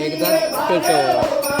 एकदा त्याच्यावर